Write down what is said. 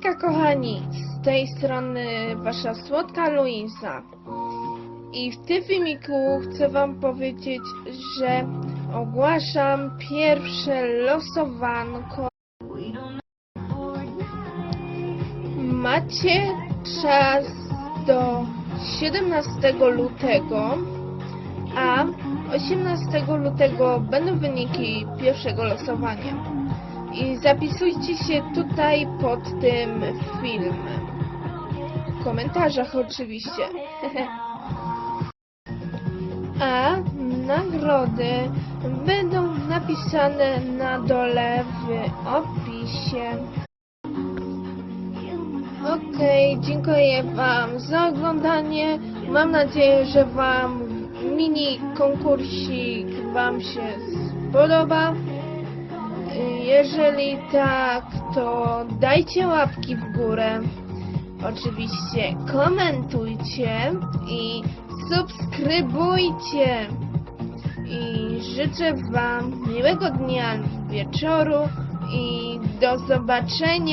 kochani, z tej strony wasza słodka Luisa. I w tym filmiku chcę wam powiedzieć, że ogłaszam pierwsze losowanko. Macie czas do 17 lutego, a 18 lutego będą wyniki pierwszego losowania. I zapisujcie się tutaj pod tym filmem. W komentarzach oczywiście. A nagrody będą napisane na dole w opisie. Okej, dziękuję Wam za oglądanie. Mam nadzieję, że Wam mini konkursik Wam się spodoba. Jeżeli tak, to dajcie łapki w górę. Oczywiście komentujcie i subskrybujcie. I życzę Wam miłego dnia wieczoru i do zobaczenia.